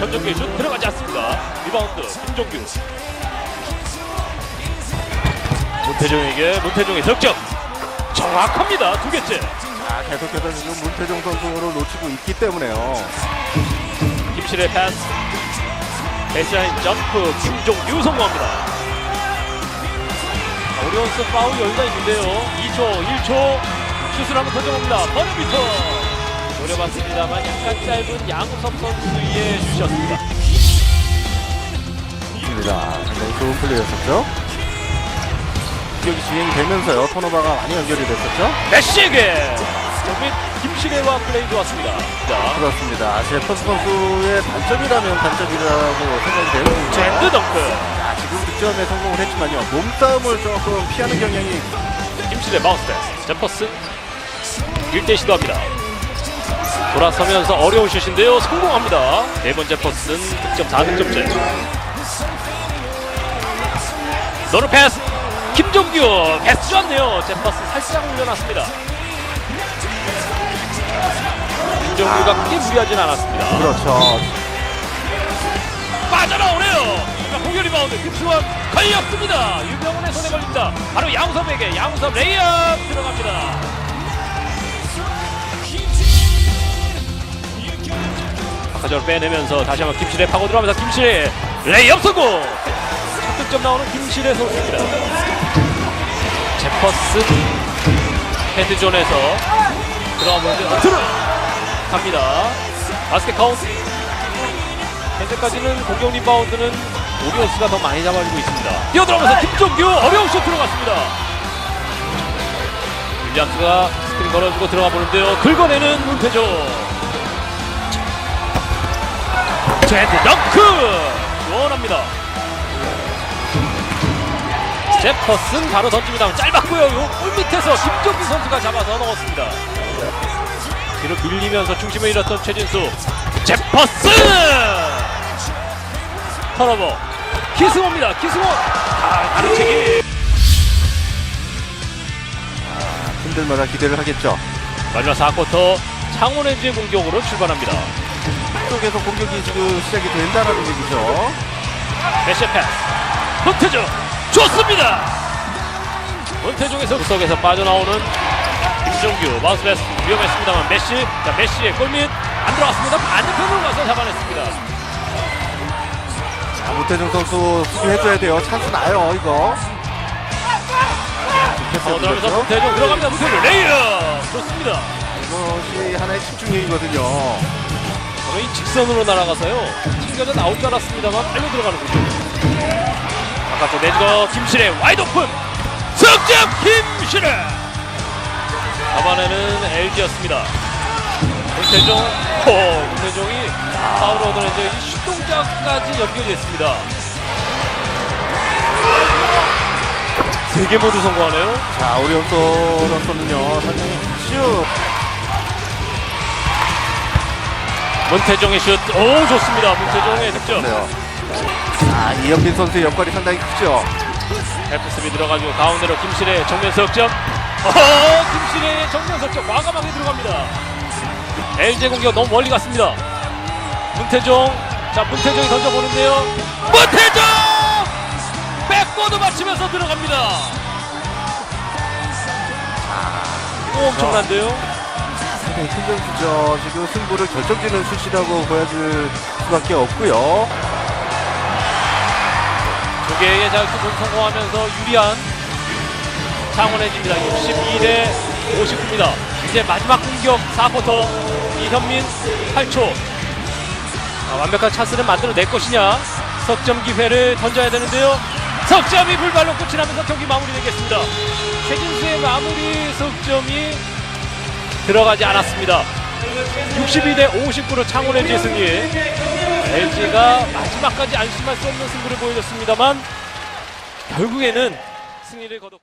전정규의 슛 들어가지 않습니다. 리바운드 김종규. 문태종에게 문태종의 득점. 정확합니다. 두 개째. 자, 계속해서 지금 문태종 선수를 놓치고 있기 때문에요. 김실의 패스. 베이스라인 점프 김종규 성공합니다. 자, 오리온스 파울 여유가 있는데요. 2초, 1초 슛을 한번 던져봅니다. 버너비터 노려봤습니다만 약간 짧은 양우섭 선수의 슛이었습니다. 좋습니다. 굉장히 좋은 플레이였었죠. 공격이 진행이 되면서요. 턴오버가 많이 연결이 됐었죠. 메시에게 정민 김신혜와 플레이 좋았습니다. 자, 그렇습니다. 제퍼스 선수의 단점이라면 단점이라고 생각이 되는 젠드. 덩크 자, 지금 득점에 성공을 했지만요. 몸싸움을 조금 피하는 경향이 김신혜 마우스 패스 제퍼슨 1대 시도합니다. 돌아서면서 어려운 슛인데요. 성공합니다. 네 번째 퍼슨 득점 4득점째. 노르 패스 김종규 패스 좋았네요. 제퍼슨 살짝 올려놨습니다. 김종규가 크게 무리하진 않았습니다. 그렇죠. 빠져나오네요. 자, 공격 리바운드 김수원 걸렸습니다. 유병훈의 손에 걸립니다. 바로 양섭에게 양섭 레이업 들어갑니다. 아까전 빼내면서 다시 한번 김실에 파고 들어가면서 김실의 레이업 성공. 첫 득점 나오는 김실의 선수입니다. 제퍼슨 헤드존에서 들어가보는데 들어 갑니다. 바스켓 카운트 현재까지는 공격 리바운드는 오리온스가 더 많이 잡아주고 있습니다. 뛰어들어가면서 김종규 어려운 슛 들어갔습니다. 윌리엄스가 스크린 걸어주고 들어가 보는데요. 긁어내는 문태조. 제드 덩크! 시원합니다. 제퍼슨 바로 던집니다. 짧았고요. 요골 밑에서 김종규 선수가 잡아서 넣었습니다. 뒤로 밀리면서 중심을 잃었던 최진수. 제퍼슨! 턴오버. 키스모입니다. 키스모. 아, 가르치기. 힘들마다 기대를 하겠죠. 마지막 4쿼터 창원 렌즈의 공격으로 출발합니다. 쪽에서 공격이 지금 시작이 된다라는 얘기죠. 메시 패스. 문태종. 좋습니다. 문태종에서 구석에서 빠져나오는 김종규. 마우스 패스 위험했습니다만 메시. 자, 메시의 골밑 안 들어갔습니다. 반대편으로 가서 잡아냈습니다. 자, 문태종 선수 수비해줘야 돼요. 찬스 나요, 이거. 어, 들어가면서? 문태종 들어갑니다. 문태종 레이업. 좋습니다. 이것이 하나의 집중력이거든요. 저는 이 직선으로 날아가서요. 튕겨져 나올 줄 알았습니다만 빨려 들어가는군요. 바깥쪽 내주고 김실의 와이드 오픈. 석점 김실의. 잡아내는 LG였습니다. 문태종, 호, 문태종이 파울 얻어내서 이 슛동작까지 연결이 됐습니다. 세 개 모두 성공하네요. 자, 오리온소로서는요, 상당히 슛. 문태종의 슛, 오 좋습니다. 문태종의 득점. 네요. 자, 이현빈 선수의 역할이 상당히 크죠. 헬프스비 들어가지고 가운데로 김실의 정면 석점. 어, 김실의 정면 석점 과감하게 들어갑니다. LG 공격 너무 멀리 갔습니다. 문태종, 자 문태종이 던져보는데요. 문태종 백보드 맞추면서 들어갑니다. 이거 엄청난데요. 큰 점수죠. 지금 승부를 결정짓는 슛이라고 보여줄 수밖에 없고요. 두 개의 자유투 성공하면서 유리한 창원해집니다. 62대 59입니다. 이제 마지막 공격 4쿼터 이현민 8초. 자, 완벽한 찬스를 만들어낼 것이냐. 석점 기회를 던져야 되는데요. 석점이 불발로 끝이 나면서 경기 마무리되겠습니다. 최진수의 마무리 석점이 들어가지 않았습니다. 62대 59로 창원 LG 승리. LG가 마지막까지 안심할 수 없는 승부를 보여줬습니다만 결국에는 승리를 거뒀.